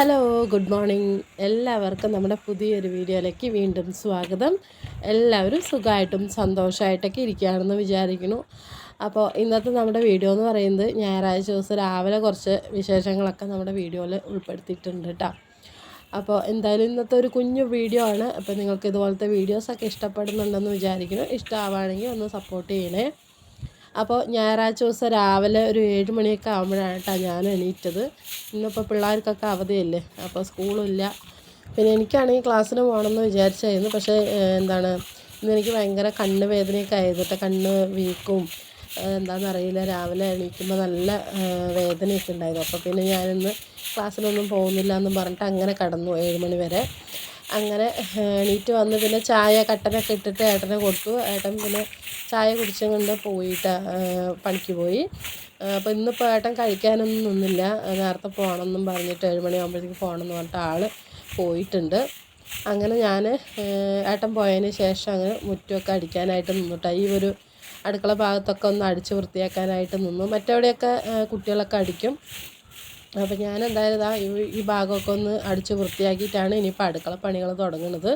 Hello good morning എല്ലാവർക്കും നമ്മുടെ പുതിയൊരു വീഡിയോയിലേക്ക് വീണ്ടും സ്വാഗതം. എല്ലാവരും സുഖമായിട്ടും സന്തോഷമായിട്ടൊക്കെ ഇരിക്കുകയാണെന്ന് വിചാരിക്കുന്നു. അപ്പോൾ ഇന്നത്തെ നമ്മുടെ വീഡിയോ എന്ന് പറയുന്നത് ഞായറാഴ്ച ദിവസം രാവിലെ കുറച്ച് വിശേഷങ്ങളൊക്കെ നമ്മുടെ വീഡിയോയിൽ ഉൾപ്പെടുത്തിയിട്ടുണ്ട് കേട്ടോ. അപ്പോൾ എന്തായാലും ഇന്നത്തെ ഒരു കുഞ്ഞു വീഡിയോ ആണ്. അപ്പോൾ നിങ്ങൾക്ക് ഇതുപോലത്തെ വീഡിയോസൊക്കെ ഇഷ്ടപ്പെടുന്നുണ്ടെന്ന് വിചാരിക്കുന്നു. ഇഷ്ടമാവുകയാണെങ്കിൽ ഒന്ന് സപ്പോർട്ട് ചെയ്യണേ. അപ്പോൾ ഞായറാഴ്ച ദിവസം രാവിലെ ഒരു ഏഴ് മണിയൊക്കെ ആകുമ്പോഴാണ് ഞാൻ എണീറ്റത്. ഇന്നിപ്പോൾ പിള്ളേർക്കൊക്കെ അവധിയല്ലേ അപ്പോൾ സ്കൂളില്ല പിന്നെ എനിക്കാണെങ്കിൽ ക്ലാസ്സിന് പോകണമെന്ന് വിചാരിച്ചായിരുന്നു പക്ഷേ എന്താണ് ഇന്ന് എനിക്ക് ഭയങ്കര കണ്ണ് വേദനയൊക്കെ ആയിരുന്നു കണ്ണ് വീക്കും. എന്താണെന്നറിയില്ല രാവിലെ എണീക്കുമ്പോൾ നല്ല വേദനയൊക്കെ ഉണ്ടായിരുന്നു. അപ്പോൾ പിന്നെ ഞാനിന്ന് ക്ലാസ്സിലൊന്നും പോകുന്നില്ല എന്നും പറഞ്ഞിട്ട് അങ്ങനെ കടന്നു ഏഴ് മണി വരെ. അങ്ങനെ എണീറ്റ് വന്ന് പിന്നെ ചായ കട്ടനൊക്കെ ഇട്ടിട്ട് ഏട്ടനെ കൊടുത്തു. ഏട്ടൻ പിന്നെ ചായ കുടിച്ചും കൊണ്ട് പോയിട്ട് പണിക്ക് പോയി. അപ്പോൾ ഇന്നിപ്പോൾ ഏട്ടൻ കഴിക്കാനൊന്നും നിന്നില്ല. നേരത്തെ പോകണമെന്നും പറഞ്ഞിട്ട് ഏഴ് മണിയാകുമ്പോഴത്തേക്ക് പോകണമെന്ന് പറഞ്ഞിട്ട് ആൾ പോയിട്ടുണ്ട്. അങ്ങനെ ഞാൻ ഏട്ടൻ പോയതിന് ശേഷം അങ്ങ് മുറ്റമൊക്കെ അടിക്കാനായിട്ട് നിന്നിട്ട്. ഈ ഒരു അടുക്കള ഭാഗത്തൊക്കെ ഒന്ന് അടിച്ച് വൃത്തിയാക്കാനായിട്ട് നിന്നു. മറ്റെവിടെയൊക്കെ കുട്ടികളൊക്കെ അടിക്കും? അപ്പോൾ ഞാൻ എന്തായാലും ഇതാ ഈ- ഭാഗമൊക്കെ ഒന്ന് അടിച്ച് വൃത്തിയാക്കിയിട്ടാണ് ഇനിയിപ്പോൾ അടുക്കള പണികൾ തുടങ്ങുന്നത്.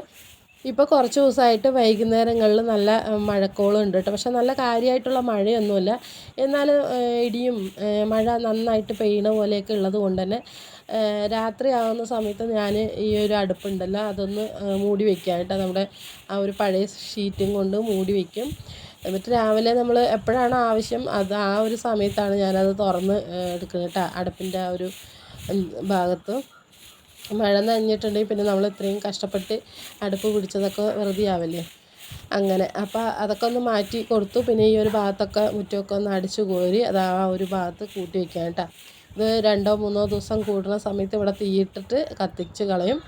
ഇപ്പോൾ കുറച്ച് ദിവസമായിട്ട് വൈകുന്നേരങ്ങളിൽ നല്ല മഴക്കോളം ഉണ്ട് കേട്ടോ പക്ഷെ നല്ല കാര്യമായിട്ടുള്ള മഴയൊന്നുമില്ല. എന്നാൽ ഇടിയും മഴ നന്നായിട്ട് പെയ്യണ പോലെയൊക്കെ ഉള്ളത് കൊണ്ട് തന്നെ രാത്രി ആവുന്ന സമയത്ത് ഞാൻ ഈ ഒരു അടുപ്പുണ്ടല്ലോ അതൊന്ന് മൂടി മൂടി കേട്ടോ നമ്മുടെ ആ ഒരു പഴയ ഷീറ്റും കൊണ്ട് മൂടി വെക്കും. എന്നിട്ട് രാവിലെ നമ്മൾ എപ്പോഴാണ് ആവശ്യം അത് ആ ഒരു സമയത്താണ് ഞാനത് തുറന്ന് എടുക്കുന്നത് കേട്ടോ അടുപ്പിന്റെ ആ ഒരു ഭാഗത്ത്. മഴ നനഞ്ഞിട്ടുണ്ടെങ്കിൽ പിന്നെ നമ്മൾ ഇത്രയും കഷ്ടപ്പെട്ട് അടുപ്പ് പിടിച്ചതൊക്കെ വെറുതെ ആവില്ലേ? അങ്ങനെ. അപ്പോൾ അതൊക്കെ ഒന്ന് മാറ്റി കൊടുത്തു. പിന്നെ ഈ ഒരു ഭാഗത്തൊക്കെ മുറ്റമൊക്കെ ഒന്ന് അടിച്ചു കോരി അത് ആ ഒരു ഭാഗത്ത് കൂട്ടി വയ്ക്കാം കേട്ടോ ഇത് രണ്ടോ മൂന്നോ ദിവസം കൂടുന്ന സമയത്ത് ഇവിടെ തീയിട്ടിട്ട് കത്തിച്ച് കളയും.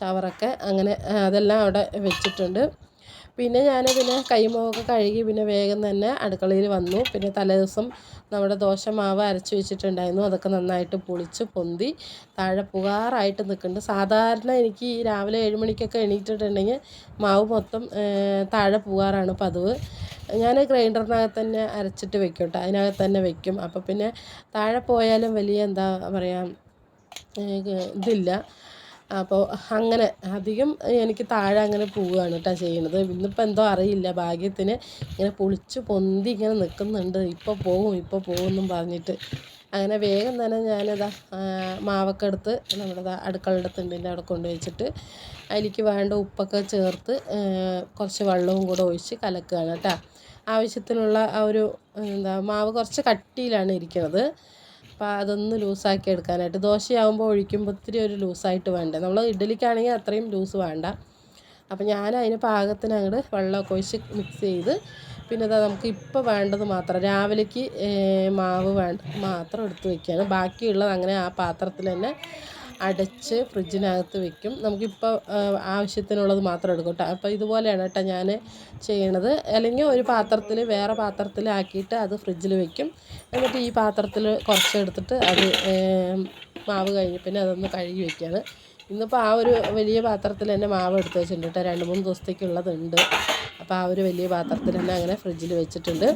ചവറൊക്കെ. അങ്ങനെ അതെല്ലാം അവിടെ വെച്ചിട്ടുണ്ട്. പിന്നെ ഞാൻ പിന്നെ കൈമുഖമൊക്കെ കഴുകി പിന്നെ വേഗം തന്നെ അടുക്കളയിൽ വന്നു. പിന്നെ തലേദിവസം നമ്മുടെ ദോശമാവ് അരച്ച് വെച്ചിട്ടുണ്ടായിരുന്നു. അതൊക്കെ നന്നായിട്ട് പൊളിച്ച് പൊന്തി താഴെ പുകാറായിട്ട് നിൽക്കുന്നുണ്ട്. സാധാരണ എനിക്ക് രാവിലെ ഏഴ് മണിക്കൊക്കെ എണീറ്റിട്ടുണ്ടെങ്കിൽ മാവ് മൊത്തം താഴെ പുകാറാണ് പതിവ്. ഞാൻ ഗ്രൈൻഡറിനകത്ത് തന്നെ അരച്ചിട്ട് വെക്കും കേട്ടോ. അതിനകത്ത് തന്നെ വെക്കും. അപ്പോൾ പിന്നെ താഴെ പോയാലും വലിയ എന്താ പറയുക ഇതില്ല. അപ്പോൾ അങ്ങനെ അധികം എനിക്ക് താഴെ അങ്ങനെ പോവുകയാണ് കേട്ടോ ചെയ്യണത് ഇന്നിപ്പോൾ എന്തോ അറിയില്ല. ഭാഗ്യത്തിന് ഇങ്ങനെ പൊളിച്ച് പൊന്തി ഇങ്ങനെ നിൽക്കുന്നുണ്ട്. ഇപ്പോൾ പോവും ഇപ്പോൾ പോവും എന്നും പറഞ്ഞിട്ട്. അങ്ങനെ വേഗം തന്നെ ഞാനിതാ മാവൊക്കെ എടുത്ത് നമ്മുടെ അടുക്കളയുടെ തിണ്ടിന്റെ അവിടെ കൊണ്ടുവച്ചിട്ട് അതിലേക്ക് വേണ്ട ഉപ്പൊക്കെ ചേർത്ത് കുറച്ച് വെള്ളവും കൂടെ ഒഴിച്ച് കലക്കുകയാണ് കേട്ടോ ആവശ്യത്തിനുള്ള ആ ഒരു എന്താ മാവ് കുറച്ച് കട്ടിയിലാണ് ഇരിക്കുന്നത് അപ്പോൾ അതൊന്ന് ലൂസാക്കി എടുക്കാനായിട്ട്. ദോശയാകുമ്പോൾ ഒഴിക്കുമ്പോൾ ഒത്തിരി ഒരു ലൂസായിട്ട് വേണ്ട. നമ്മൾ ഇഡ്ഡലിക്കാണെങ്കിൽ അത്രയും ലൂസ് വേണ്ട. അപ്പോൾ ഞാൻ അതിന് പാകത്തിന് അങ്ങോട്ട് വെള്ളമൊക്കെ ഒഴിച്ച് മിക്സ് ചെയ്ത് പിന്നെ അതാ നമുക്ക് ഇപ്പോൾ വേണ്ടത് മാത്രം രാവിലേക്ക് മാവ് വേണ്ട മാത്രം എടുത്ത് വെക്കുകയാണ് ബാക്കിയുള്ളത് അങ്ങനെ ആ പാത്രത്തിൽ തന്നെ അടച്ച് ഫ്രിഡ്ജിനകത്ത് വെക്കും. നമുക്കിപ്പോൾ ആവശ്യത്തിനുള്ളത് മാത്രം എടുക്കും കേട്ടോ. അപ്പോൾ ഇതുപോലെയാണ് കേട്ടോ ഞാൻ ചെയ്യണത്. അല്ലെങ്കിൽ ഒരു പാത്രത്തിൽ വേറെ പാത്രത്തിലാക്കിയിട്ട് അത് ഫ്രിഡ്ജിൽ വെക്കും. എന്നിട്ട് ഈ പാത്രത്തിൽ കുറച്ച് എടുത്തിട്ട് അത് മാവ് കഴിഞ്ഞ് പിന്നെ അതൊന്ന് കഴുകി വെക്കുകയാണ്. ഇന്നിപ്പോൾ ആ ഒരു വലിയ പാത്രത്തിൽ തന്നെ മാവ് എടുത്ത് വെച്ചിട്ടുണ്ട് കേട്ടോ. രണ്ട് മൂന്ന് ദിവസത്തേക്കുള്ളതുണ്ട് അപ്പോൾ ആ ഒരു വലിയ പാത്രത്തിൽ തന്നെ അങ്ങനെ ഫ്രിഡ്ജിൽ വെച്ചിട്ടുണ്ട്.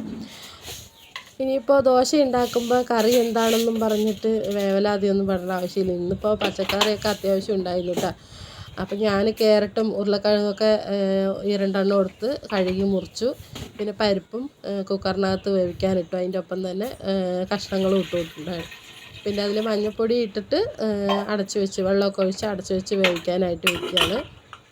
ഇനിയിപ്പോൾ ദോശ ഉണ്ടാക്കുമ്പോൾ കറി എന്താണെന്നും പറഞ്ഞിട്ട് വേവലാതിയൊന്നും പറഞ്ഞ ആവശ്യമില്ല. ഇന്നിപ്പോൾ പച്ചക്കറിയൊക്കെ അത്യാവശ്യം ഉണ്ടായിരുന്നു കേട്ടോ അപ്പം ഞാൻ ക്യാരറ്റും ഉരുളക്കിഴങ്ങൊക്കെ ഇരണ്ടെണ്ണം രണ്ടെണ്ണം എടുത്ത് കഴുകി മുറിച്ചു. പിന്നെ പരിപ്പും കുക്കറിനകത്ത് വേവിക്കാനിട്ടു അതിന്റെ ഒപ്പം തന്നെ കഷ്ണങ്ങളും ഇട്ട് കൊടുത്തിട്ടുണ്ടായിരുന്നു. പിന്നെ അതിൽ മഞ്ഞൾപ്പൊടി ഇട്ടിട്ട് അടച്ചു വെച്ച് വെള്ളമൊക്കെ ഒഴിച്ച് അടച്ചു വെച്ച് വേവിക്കാനായിട്ട് വെക്കുകയാണ്.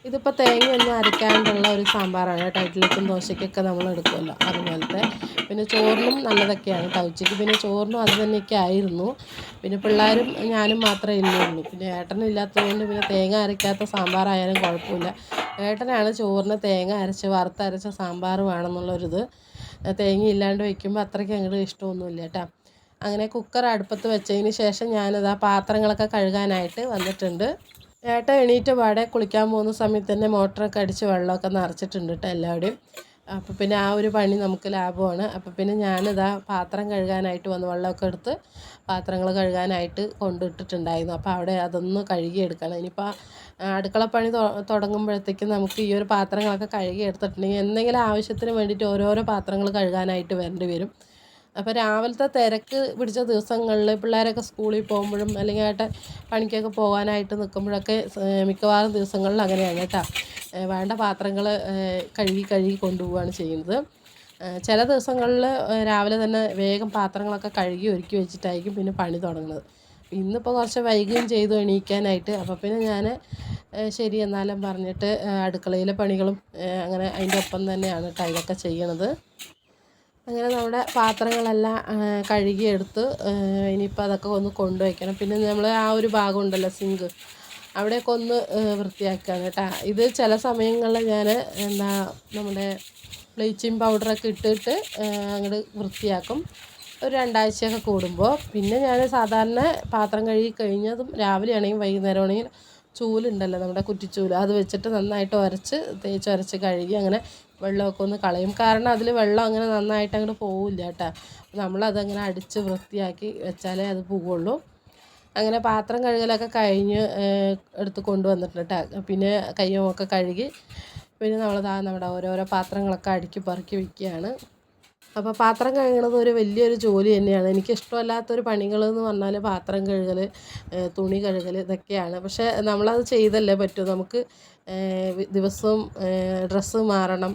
ഇതിപ്പോൾ തേങ്ങയൊന്നും അരക്കാണ്ടുള്ള ഒരു സാമ്പാറാണ് കേട്ടോ. ഇഡ്ഡലിക്കും ദോശയ്ക്കൊക്കെ നമ്മൾ എടുക്കുമല്ലോ അതുപോലത്തെ. പിന്നെ ചോറിനും നല്ലതൊക്കെയാണ് കേട്ടോ ഉച്ചയ്ക്ക്. പിന്നെ ചോറിനും അത് തന്നെയൊക്കെ ആയിരുന്നു. പിന്നെ പിള്ളേരും ഞാനും മാത്രമേ ഇല്ലുള്ളൂ പിന്നെ ഏട്ടനില്ലാത്തതുകൊണ്ട് പിന്നെ തേങ്ങ അരയ്ക്കാത്ത സാമ്പാറായാലും കുഴപ്പമില്ല. ഏട്ടനാണ് ചോറിന് തേങ്ങ അരച്ച് വറുത്തരച്ച സാമ്പാർ വേണമെന്നുള്ളൊരിത്. തേങ്ങ ഇല്ലാണ്ട് വയ്ക്കുമ്പോൾ അത്രയ്ക്ക് അങ്ങോട്ട് ഇഷ്ടമൊന്നുമില്ല കേട്ടോ. അങ്ങനെ കുക്കർ അടുപ്പത്ത് വെച്ചതിന് ശേഷം ഞാനത് ആ പാത്രങ്ങളൊക്കെ കഴുകാനായിട്ട് വന്നിട്ടുണ്ട്. ഏട്ടൻ എണീറ്റ് പാടെ കുളിക്കാൻ പോകുന്ന സമയത്ത് തന്നെ മോട്ടറൊക്കെ അടിച്ച് വെള്ളമൊക്കെ നിറച്ചിട്ടുണ്ട് കേട്ടോ എല്ലാവരുടെയും അപ്പോൾ പിന്നെ ആ ഒരു പണി നമുക്ക് ലാഭമാണ്. അപ്പോൾ പിന്നെ ഞാനിതാ പാത്രം കഴുകാനായിട്ട് വന്ന് വെള്ളമൊക്കെ എടുത്ത് പാത്രങ്ങൾ കഴുകാനായിട്ട് കൊണ്ടിട്ടിട്ടുണ്ടായിരുന്നു. അപ്പോൾ അവിടെ അതൊന്ന് കഴുകിയെടുക്കണം. ഇനിയിപ്പോൾ അടുക്കളപ്പണി തുടങ്ങുമ്പോഴത്തേക്കും നമുക്ക് ഈ ഒരു പാത്രങ്ങളൊക്കെ കഴുകി എടുത്തിട്ടുണ്ടെങ്കിൽ എന്തെങ്കിലും ആവശ്യത്തിന് വേണ്ടിയിട്ട് ഓരോരോ പാത്രങ്ങൾ കഴുകാനായിട്ട് വരേണ്ടി വരും. അപ്പോൾ രാവിലത്തെ തിരക്ക് പിടിച്ച ദിവസങ്ങളിൽ പിള്ളേരൊക്കെ സ്കൂളിൽ പോകുമ്പോഴും അല്ലെങ്കിൽ ആയിട്ട് പണിക്കൊക്കെ പോകാനായിട്ട് നിൽക്കുമ്പോഴൊക്കെ മിക്കവാറും ദിവസങ്ങളിൽ അങ്ങനെയാണ് കേട്ടോ. വേണ്ട പാത്രങ്ങൾ കഴുകി കഴുകി കൊണ്ടുപോവുകയാണ് ചെയ്യുന്നത്. ചില ദിവസങ്ങളിൽ രാവിലെ തന്നെ വേഗം പാത്രങ്ങളൊക്കെ കഴുകി ഒരുക്കി വെച്ചിട്ടായിരിക്കും പിന്നെ പണി തുടങ്ങുന്നത്. ഇന്നിപ്പോൾ കുറച്ച് വൈകുകയും ചെയ്തു എണീക്കാനായിട്ട്. അപ്പോൾ പിന്നെ ഞാൻ ശരി എന്നാലും പറഞ്ഞിട്ട് അടുക്കളയിലെ പണികളും അങ്ങനെ അതിന്റെ ഒപ്പം തന്നെയാണ് കേട്ടോ ഇതൊക്കെ ചെയ്യണത്. അങ്ങനെ നമ്മുടെ പാത്രങ്ങളെല്ലാം കഴുകിയെടുത്ത് ഇനിയിപ്പോൾ അതൊക്കെ ഒന്ന് കൊണ്ടുവയ്ക്കണം. പിന്നെ നമ്മൾ ആ ഒരു ഭാഗം ഉണ്ടല്ലോ സിങ്ക്. അവിടെയൊക്കെ ഒന്ന് വൃത്തിയാക്കുക കേട്ടോ. ഇത് ചില സമയങ്ങളിൽ ഞാൻ എന്താ നമ്മുടെ ബ്ലീച്ചിങ് പൗഡറൊക്കെ ഇട്ടിട്ട് അങ്ങോട്ട് വൃത്തിയാക്കും. ഒരു രണ്ടാഴ്ചയൊക്കെ കൂടുമ്പോൾ പിന്നെ ഞാൻ സാധാരണ പാത്രം കഴുകി കഴിഞ്ഞതും രാവിലെ ആണെങ്കിൽ വൈകുന്നേരം ചൂലുണ്ടല്ലോ നമ്മുടെ കുറ്റിച്ചൂൽ. അത് വെച്ചിട്ട് നന്നായിട്ട് ഉരച്ച് തേച്ച് ഉരച്ച് കഴുകി അങ്ങനെ വെള്ളമൊക്കെ ഒന്ന് കളയും. കാരണം അതിൽ വെള്ളം അങ്ങനെ നന്നായിട്ട് അങ്ങോട്ട് പോവില്ല കേട്ടോ. നമ്മളതങ്ങനെ അടിച്ച് വൃത്തിയാക്കി വെച്ചാലേ അത് പോവുള്ളൂ. അങ്ങനെ പാത്രം കഴുകലൊക്കെ കഴിഞ്ഞ് എടുത്ത് കൊണ്ടുവന്നിട്ടുണ്ട് കേട്ടോ. പിന്നെ കയ്യുമൊക്കെ കഴുകി. പിന്നെ നമ്മളതാ നമ്മുടെ ഓരോരോ പാത്രങ്ങളൊക്കെ അടുക്കി പെറുക്കി വെക്കുകയാണ്. അപ്പോൾ പാത്രം കഴുകണത് ഒരു വലിയൊരു ജോലി തന്നെയാണ്. എനിക്ക് ഇഷ്ടമല്ലാത്തൊരു പണികൾ എന്ന് പറഞ്ഞാൽ പാത്രം കഴുകൽ തുണി കഴുകൽ ഇതൊക്കെയാണ്. പക്ഷേ നമ്മളത് ചെയ്തല്ലേ പറ്റൂ. നമുക്ക് ദിവസവും ഡ്രസ്സ് മാറണം.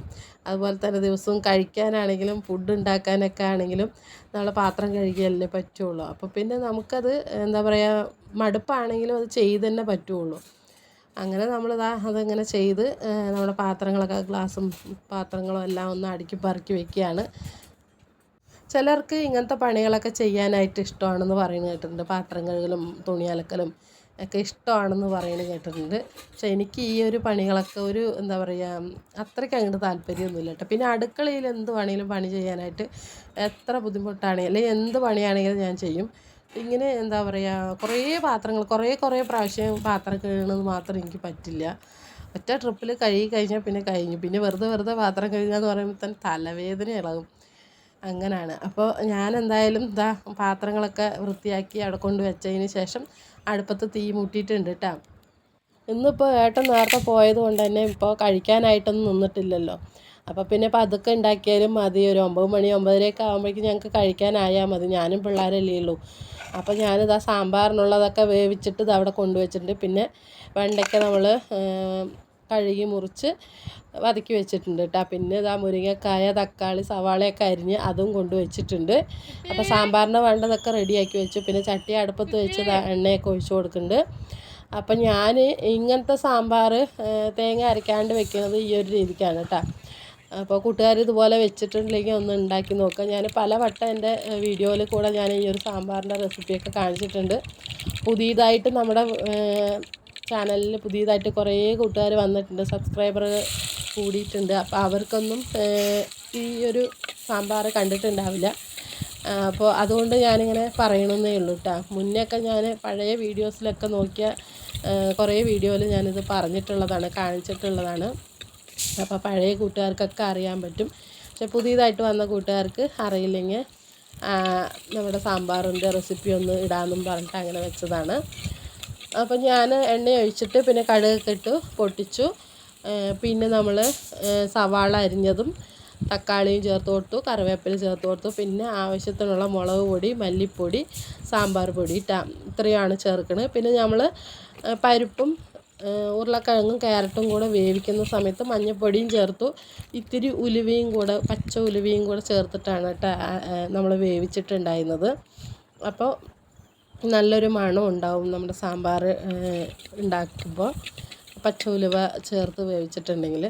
അതുപോലെ തന്നെ ദിവസവും കഴിക്കാനാണെങ്കിലും ഫുഡ് ഉണ്ടാക്കാനൊക്കെ ആണെങ്കിലും നമ്മൾ പാത്രം കഴുകിയല്ലേ പറ്റുള്ളൂ. അപ്പോൾ പിന്നെ നമുക്കത് എന്താ പറയുക മടുപ്പാണെങ്കിലും അത് ചെയ്ത് തന്നെ പറ്റുള്ളൂ. അങ്ങനെ നമ്മളിതാ അതങ്ങനെ ചെയ്ത് നമ്മുടെ പാത്രങ്ങളൊക്കെ ഗ്ലാസും പാത്രങ്ങളും എല്ലാം ഒന്ന് അടുക്കി പറക്കി വെക്കുകയാണ്. ചിലർക്ക് ഇങ്ങനത്തെ പണികളൊക്കെ ചെയ്യാനായിട്ട് ഇഷ്ടമാണെന്ന് പറയുന്നത് കേട്ടിട്ടുണ്ട്. പാത്രം കഴുകലും തുണി അലക്കലും ഒക്കെ ഇഷ്ടമാണെന്ന് പറയുന്നത് കേട്ടിട്ടുണ്ട്. പക്ഷേ എനിക്ക് ഈ ഒരു പണികളൊക്കെ ഒരു എന്താ പറയുക അത്രയ്ക്ക് അങ്ങോട്ട് താല്പര്യമൊന്നുമില്ല കേട്ടോ. പിന്നെ അടുക്കളയിൽ എന്ത് വേണമെങ്കിലും പണി ചെയ്യാനായിട്ട് എത്ര ബുദ്ധിമുട്ടാണെങ്കിലും അല്ലെങ്കിൽ എന്ത് പണിയാണെങ്കിലും ഞാൻ ചെയ്യും. ഇങ്ങനെ എന്താ പറയുക കുറേ പാത്രങ്ങൾ കുറേ കുറേ പ്രാവശ്യം പാത്രം കഴുകണത് മാത്രം എനിക്ക് പറ്റില്ല. ഒറ്റ ട്രിപ്പിൽ കഴുകി കഴിഞ്ഞാൽ പിന്നെ കഴിഞ്ഞു. പിന്നെ വെറുതെ വെറുതെ പാത്രം കഴുകുക എന്ന് പറയുമ്പോൾ തന്നെ തലവേദന ഇളകും. അങ്ങനെയാണ് അപ്പോൾ ഞാൻ എന്തായാലും ഇതാ പാത്രങ്ങളൊക്കെ വൃത്തിയാക്കി അവിടെ കൊണ്ട് വെച്ചതിന് ശേഷം അടുപ്പത്ത് തീ മൂട്ടിയിട്ടുണ്ട് കേട്ടോ ഇന്നിപ്പോൾ ഏട്ടൻ നേരത്തെ പോയത് കൊണ്ട് തന്നെ ഇപ്പോൾ കഴിക്കാനായിട്ടൊന്നും നിന്നിട്ടില്ലല്ലോ. അപ്പോൾ പിന്നെ പതുക്കെ ഉണ്ടാക്കിയാലും മതി. ഒരു ഒമ്പത് മണി ഒമ്പതരയൊക്കെ ആകുമ്പോഴേക്കും ഞങ്ങൾക്ക് കഴിക്കാനായാൽ മതി. ഞാനും പിള്ളേരല്ലേ ഉള്ളൂ. അപ്പോൾ ഞാനിത് ആ സാമ്പാറിനുള്ളതൊക്കെ വേവിച്ചിട്ട് ഇത് അവിടെ കൊണ്ടുവച്ചിട്ടുണ്ട് പിന്നെ വെണ്ടയ്ക്ക നമ്മൾ കഴുകി മുറിച്ച് വതക്കി വെച്ചിട്ടുണ്ട് കേട്ടോ. പിന്നെ ഇതാ മുരിങ്ങക്കായ തക്കാളി സവാളയൊക്കെ അരിഞ്ഞ് അതും കൊണ്ട് വെച്ചിട്ടുണ്ട്. അപ്പോൾ സാമ്പാറിന് വേണ്ടതൊക്കെ റെഡിയാക്കി വെച്ചു. പിന്നെ ചട്ടി അടുപ്പത്ത് വെച്ച് എണ്ണയൊക്കെ ഒഴിച്ചു കൊടുക്കുന്നുണ്ട്. അപ്പം ഞാൻ ഇങ്ങനത്തെ സാമ്പാർ തേങ്ങ അരയ്ക്കാണ്ട് വെക്കുന്നത് ഈ ഒരു രീതിക്കാണ് കേട്ടോ. അപ്പോൾ കൂട്ടുകാർ ഇതുപോലെ വെച്ചിട്ടുണ്ടെങ്കിൽ ഒന്ന് ഉണ്ടാക്കി നോക്കുക ഞാൻ പല വട്ടം എന്റെ വീഡിയോയിൽ കൂടെ ഞാൻ ഈ ഒരു സാമ്പാറിന്റെ റെസിപ്പിയൊക്കെ കാണിച്ചിട്ടുണ്ട്. പുതിയതായിട്ട് നമ്മുടെ ചാനലിൽ പുതിയതായിട്ട് കുറേ കൂട്ടുകാർ വന്നിട്ടുണ്ട് സബ്സ്ക്രൈബർ കൂടിയിട്ടുണ്ട്. അപ്പോൾ അവർക്കൊന്നും ഈ ഒരു സാമ്പാർ കണ്ടിട്ടുണ്ടാവില്ല. അപ്പോൾ അതുകൊണ്ട് ഞാനിങ്ങനെ പറയണമെന്നേ ഉള്ളൂ കേട്ടോ മുന്നെയൊക്കെ ഞാൻ പഴയ വീഡിയോസിലൊക്കെ നോക്കിയ കുറേ വീഡിയോയിൽ ഞാനിത് പറഞ്ഞിട്ടുള്ളതാണ് കാണിച്ചിട്ടുള്ളതാണ്. അപ്പോൾ പഴയ കൂട്ടുകാർക്കൊക്കെ അറിയാൻ പറ്റും. പക്ഷെ പുതിയതായിട്ട് വന്ന കൂട്ടുകാർക്ക് അറിയില്ലെങ്കിൽ നമ്മുടെ സാമ്പാറിന്റെ റെസിപ്പി ഒന്ന് ഇടാമെന്നും പറഞ്ഞിട്ട് അങ്ങനെ വെച്ചതാണ്. അപ്പം ഞാൻ എണ്ണ ഒഴിച്ചിട്ട് പിന്നെ കടുകൊക്കെ ഇട്ട് പൊട്ടിച്ചു. പിന്നെ നമ്മൾ സവാള അരിഞ്ഞതും തക്കാളിയും ചേർത്ത് കൊടുത്തു കറിവേപ്പില ചേർത്ത് കൊടുത്തു. പിന്നെ ആവശ്യത്തിനുള്ള മുളക് പൊടി മല്ലിപ്പൊടി സാമ്പാർ പൊടി ഇട്ടാ ഇത്രയാണ് ചേർക്കുന്നത് പിന്നെ നമ്മൾ പരിപ്പും ഉരുളക്കിഴങ്ങും ക്യാരറ്റും കൂടെ വേവിക്കുന്ന സമയത്ത് മഞ്ഞൾപ്പൊടിയും ചേർത്തു. ഇത്തിരി ഉലുവയും കൂടെ പച്ച ഉലുവയും കൂടെ ചേർത്തിട്ടാണ് കേട്ടോ നമ്മൾ വേവിച്ചിട്ടുണ്ടായിരുന്നത്. അപ്പോൾ നല്ലൊരു മണം ഉണ്ടാവും നമ്മുടെ സാമ്പാർ ഉണ്ടാക്കുമ്പോൾ. പച്ച ഉലുവ ചേർത്ത് വേവിച്ചിട്ടുണ്ടെങ്കിൽ.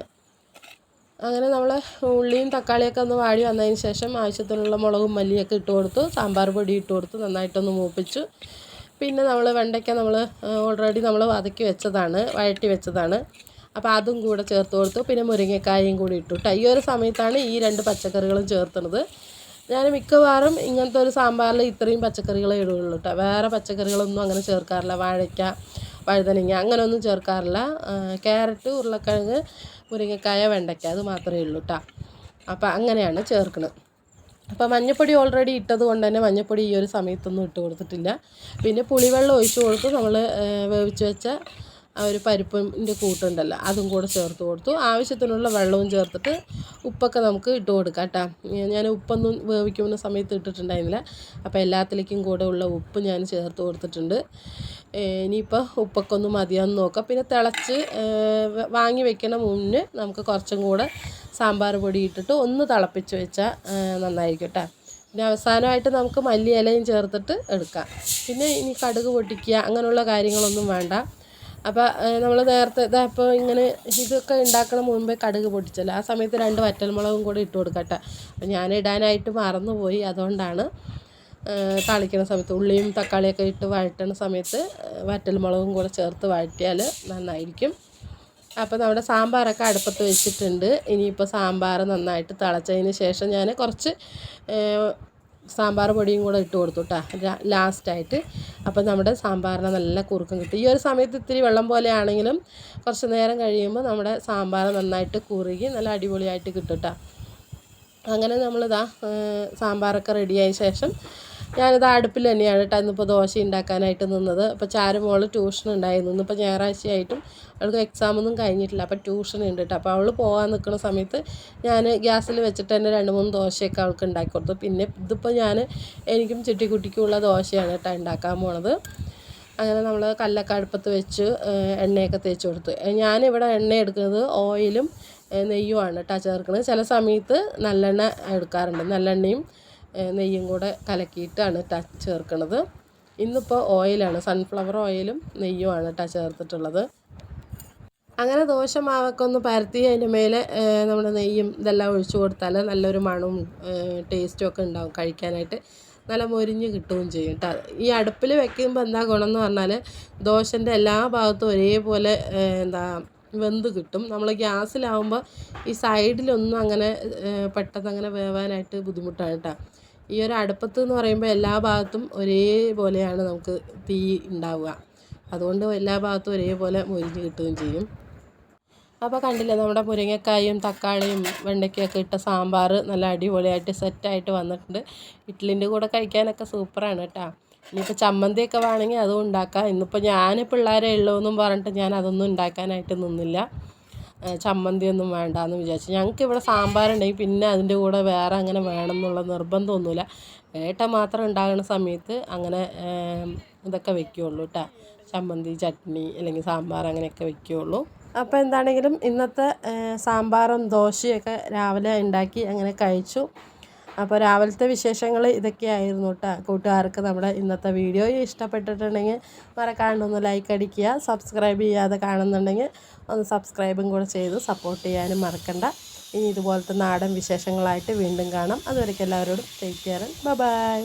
അങ്ങനെ നമ്മൾ ഉള്ളിയും തക്കാളിയൊക്കെ ഒന്ന് വാടി വന്നതിന് ശേഷം ആവശ്യത്തിനുള്ള മുളകും മല്ലിയൊക്കെ ഇട്ട് കൊടുത്തു. സാമ്പാർ പൊടി ഇട്ട് കൊടുത്ത്. നന്നായിട്ടൊന്ന് മൂപ്പിച്ചു. പിന്നെ നമ്മൾ വെണ്ടയ്ക്ക നമ്മൾ ഓൾറെഡി നമ്മൾ വതക്കി വെച്ചതാണ് വഴറ്റി വെച്ചതാണ്. അപ്പോൾ അതും കൂടെ ചേർത്ത് കൊടുത്തു. പിന്നെ മുരിങ്ങക്കായും കൂടി ഇട്ടു. ഈ ഒരു സമയത്താണ് ഈ രണ്ട് പച്ചക്കറികളും ചേർത്തുന്നത്. ഞാൻ മിക്കവാറും ഇങ്ങനത്തെ ഒരു സാമ്പാറിൽ ഇത്രയും പച്ചക്കറികളെ ഇടുകയുള്ളൂ കേട്ടോ വേറെ പച്ചക്കറികളൊന്നും അങ്ങനെ ചേർക്കാറില്ല. വാഴയ്ക്ക വഴുതനങ്ങ അങ്ങനെയൊന്നും ചേർക്കാറില്ല. ക്യാരറ്റ് ഉരുളക്കിഴങ്ങ് മുരിങ്ങക്കായ വെണ്ടയ്ക്ക അത് മാത്രമേ ഉള്ളൂ കേട്ടോ അപ്പോൾ അങ്ങനെയാണ് ചേർക്കുന്നത് അപ്പോൾ മഞ്ഞപ്പൊടി ഓൾറെഡി ഇട്ടത് കൊണ്ട് തന്നെ മഞ്ഞപ്പൊടി ഈ ഒരു സമയത്തൊന്നും ഇട്ട് കൊടുത്തിട്ടില്ല. പിന്നെ പുളിവെള്ളം ഒഴിച്ച് കൊടുത്ത് നമ്മൾ വേവിച്ച് വെച്ച ആ ഒരു പരിപ്പിന്റെ കൂട്ടുണ്ടല്ലോ അതും കൂടെ ചേർത്ത് കൊടുത്തു. ആവശ്യത്തിനുള്ള വെള്ളവും ചേർത്തിട്ട് ഉപ്പൊക്കെ നമുക്ക് ഇട്ട് കൊടുക്കാം കേട്ടോ. ഞാൻ ഉപ്പൊന്നും വേവിക്കുന്ന സമയത്ത് ഇട്ടിട്ടുണ്ടായിരുന്നില്ല. അപ്പോൾ എല്ലാത്തിലേക്കും കൂടെ ഉള്ള ഉപ്പ് ഞാൻ ചേർത്ത് കൊടുത്തിട്ടുണ്ട്. ഇനിയിപ്പോൾ ഉപ്പൊക്കെ ഒന്ന് മതിയാന്ന് നോക്കാം. പിന്നെ തിളച്ച് വാങ്ങി വെക്കണ മുന്നേ നമുക്ക് കുറച്ചും കൂടെ സാമ്പാർ പൊടി ഇട്ടിട്ട് ഒന്ന് തിളപ്പിച്ച് വെച്ചാൽ നന്നായിരിക്കും പിന്നെ അവസാനമായിട്ട് നമുക്ക് മല്ലി ഇലയും ചേർത്തിട്ട് എടുക്കാം. പിന്നെ ഇനി കടുക് പൊട്ടിക്കുക അങ്ങനെയുള്ള കാര്യങ്ങളൊന്നും വേണ്ട. അപ്പോൾ നമ്മൾ നേരത്തെ ഇതാ ഇപ്പോൾ ഇങ്ങനെ ഇതൊക്കെ ഉണ്ടാക്കണ മുമ്പേ കടുക് പൊട്ടിച്ചല്ലോ. ആ സമയത്ത് രണ്ട് വറ്റൽമുളകും കൂടി ഇട്ട് കൊടുക്കട്ടെ. അപ്പോൾ ഞാൻ ഇടാനായിട്ട് മറന്നുപോയി. അതുകൊണ്ടാണ് താളിക്കണ സമയത്ത് ഉള്ളിയും തക്കാളിയൊക്കെ ഇട്ട് വഴറ്റണ സമയത്ത് വറ്റൽമുളകും കൂടെ ചേർത്ത് വഴറ്റിയാൽ നന്നായിരിക്കും. അപ്പോൾ നമ്മുടെ സാമ്പാറൊക്കെ അടുപ്പത്ത് വെച്ചിട്ടുണ്ട്. ഇനിയിപ്പോൾ സാമ്പാർ നന്നായിട്ട് തിളച്ചതിന് ശേഷം ഞാൻ കുറച്ച് സാമ്പാർ പൊടിയും കൂടെ ഇട്ട് കൊടുത്തു കേട്ടോ ലാസ്റ്റായിട്ട് അപ്പോൾ നമ്മുടെ സാമ്പാറിന് നല്ല കുറുക്കും കിട്ടും. ഈ ഒരു സമയത്ത് ഇത്തിരി വെള്ളം പോലെ ആണെങ്കിലും കുറച്ച് നേരം കഴിയുമ്പോൾ നമ്മുടെ സാമ്പാർ നന്നായിട്ട് കുറുകി നല്ല അടിപൊളിയായിട്ട് കിട്ടും കേട്ടോ അങ്ങനെ നമ്മളിതാ സാമ്പാറൊക്കെ റെഡിയായ ശേഷം ഞാനിത് അടുപ്പിൽ തന്നെയാണ് കേട്ടോ ഇന്നിപ്പോൾ ദോശ ഉണ്ടാക്കാനായിട്ട് നിന്നത്. അപ്പോൾ ചാരുമോൾ ട്യൂഷൻ ഉണ്ടായിരുന്നു. ഇന്നിപ്പോൾ ഞായറാഴ്ചയായിട്ടും അവൾക്ക് എക്സാമൊന്നും കഴിഞ്ഞിട്ടില്ല. അപ്പോൾ ട്യൂഷൻ ഉണ്ട് കേട്ടോ. അപ്പോൾ അവൾ പോകാൻ നിൽക്കുന്ന സമയത്ത് ഞാൻ ഗ്യാസിൽ വെച്ചിട്ട് തന്നെ രണ്ട് മൂന്ന് ദോശയൊക്കെ അവൾക്ക് ഉണ്ടാക്കി കൊടുത്തു. പിന്നെ ഇതിപ്പോൾ ഞാൻ എനിക്കും ചുറ്റിക്കുട്ടിക്കുള്ള ദോശയാണ് കേട്ടോ ഉണ്ടാക്കാൻ പോണത്. അങ്ങനെ നമ്മൾ കല്ലൊക്കെ അടുപ്പത്ത് വെച്ച് എണ്ണയൊക്കെ തേച്ച് കൊടുത്തു. ഞാനിവിടെ എണ്ണ എടുക്കുന്നത് ഓയിലും നെയ്യുമാണ് കേട്ടോ ചേർക്കുന്നത്. ചില സമയത്ത് നല്ലെണ്ണ എടുക്കാറുണ്ട്. നല്ലെണ്ണയും നെയ്യും കൂടെ കലക്കിയിട്ടാണ് ടച്ച് ചേർക്കുന്നത് ഇന്നിപ്പോൾ ഓയിലാണ് സൺഫ്ലവർ ഓയിലും നെയ്യുമാണ് കേട്ടോ ചേർത്തിട്ടുള്ളത്. അങ്ങനെ ദോശ മാവൊക്കെ ഒന്ന് പരത്തി അതിന്റെ മേലെ നമ്മുടെ നെയ്യും ഇതെല്ലാം ഒഴിച്ചു കൊടുത്താൽ നല്ലൊരു മണവും ടേസ്റ്റും ഒക്കെ ഉണ്ടാവും കഴിക്കാനായിട്ട്. നല്ല മൊരിഞ്ഞ് കിട്ടുകയും ചെയ്യും കേട്ടോ ഈ അടുപ്പിൽ വെക്കുമ്പോൾ എന്താ ഗുണം എന്ന് പറഞ്ഞാൽ ദോശന്റെ എല്ലാ ഭാഗത്തും ഒരേപോലെ എന്താ വെന്ത് കിട്ടും. നമ്മൾ ഗ്യാസിലാവുമ്പോൾ ഈ സൈഡിലൊന്നും അങ്ങനെ പെട്ടെന്ന് അങ്ങനെ വേവാനായിട്ട് ബുദ്ധിമുട്ടാണ് കേട്ടോ ഈ ഒരു അടുപ്പത്ത് എന്ന് പറയുമ്പോൾ എല്ലാ ഭാഗത്തും ഒരേപോലെയാണ് നമുക്ക് തീ ഉണ്ടാവുക അതുകൊണ്ട് എല്ലാ ഭാഗത്തും ഒരേപോലെ മൊരിഞ്ഞ് കിട്ടുകയും ചെയ്യും. അപ്പോൾ കണ്ടില്ലേ നമ്മുടെ മുരിങ്ങക്കായും തക്കാളിയും വെണ്ടയ്ക്കൊക്കെ ഇട്ട സാമ്പാർ നല്ല അടിപൊളിയായിട്ട് സെറ്റായിട്ട് വന്നിട്ടുണ്ട്. ഇഡ്ഡലിന്റെ കൂടെ കഴിക്കാനൊക്കെ സൂപ്പറാണ് കേട്ടോ. ഇനിയിപ്പോൾ ചമ്മന്തിയൊക്കെ വേണമെങ്കിൽ അതും ഉണ്ടാക്കാം. ഇന്നിപ്പോൾ ഞാൻ പിള്ളേരെ ഉള്ളൂ എന്നും പറഞ്ഞിട്ട് ഞാൻ അതൊന്നും ഉണ്ടാക്കാനായിട്ട് നിന്നില്ല. ചമ്മന്തിയൊന്നും വേണ്ട എന്ന് വിചാരിച്ചു. ഞങ്ങൾക്ക് ഇവിടെ സാമ്പാറുണ്ടെങ്കിൽ പിന്നെ അതിന്റെ കൂടെ വേറെ അങ്ങനെ വേണം എന്നുള്ള നിർബന്ധമൊന്നുമില്ല. ഏട്ട മാത്രം ഉണ്ടാകുന്ന സമയത്ത് അങ്ങനെ ഇതൊക്കെ വെക്കുകയുള്ളൂ കേട്ടോ ചമ്മന്തി ചട്നി അല്ലെങ്കിൽ സാമ്പാർ അങ്ങനെയൊക്കെ വെക്കുകയുള്ളൂ അപ്പോൾ എന്താണെങ്കിലും ഇന്നത്തെ സാമ്പാറും ദോശയൊക്കെ രാവിലെ ഉണ്ടാക്കി അങ്ങനെ കഴിച്ചു. അപ്പോൾ രാവിലത്തെ വിശേഷങ്ങൾ ഇതൊക്കെയായിരുന്നു കേട്ടോ. കൂട്ടുകാർക്ക് നമ്മുടെ ഇന്നത്തെ വീഡിയോ ഇഷ്ടപ്പെട്ടിട്ടുണ്ടെങ്കിൽ മറക്കാണ്ടൊന്ന് ലൈക്ക് അടിക്കുക സബ്സ്ക്രൈബ് ചെയ്യാതെ കാണുന്നുണ്ടെങ്കിൽ ഒന്ന് സബ്സ്ക്രൈബും കൂടെ ചെയ്ത് സപ്പോർട്ട് ചെയ്യാനും മറക്കണ്ട. ഇനി ഇതുപോലത്തെ നാടൻ വിശേഷങ്ങളായിട്ട് വീണ്ടും കാണാം. അതുവരേക്കും എല്ലാവരോടും ടേക്ക് കെയർ ബൈ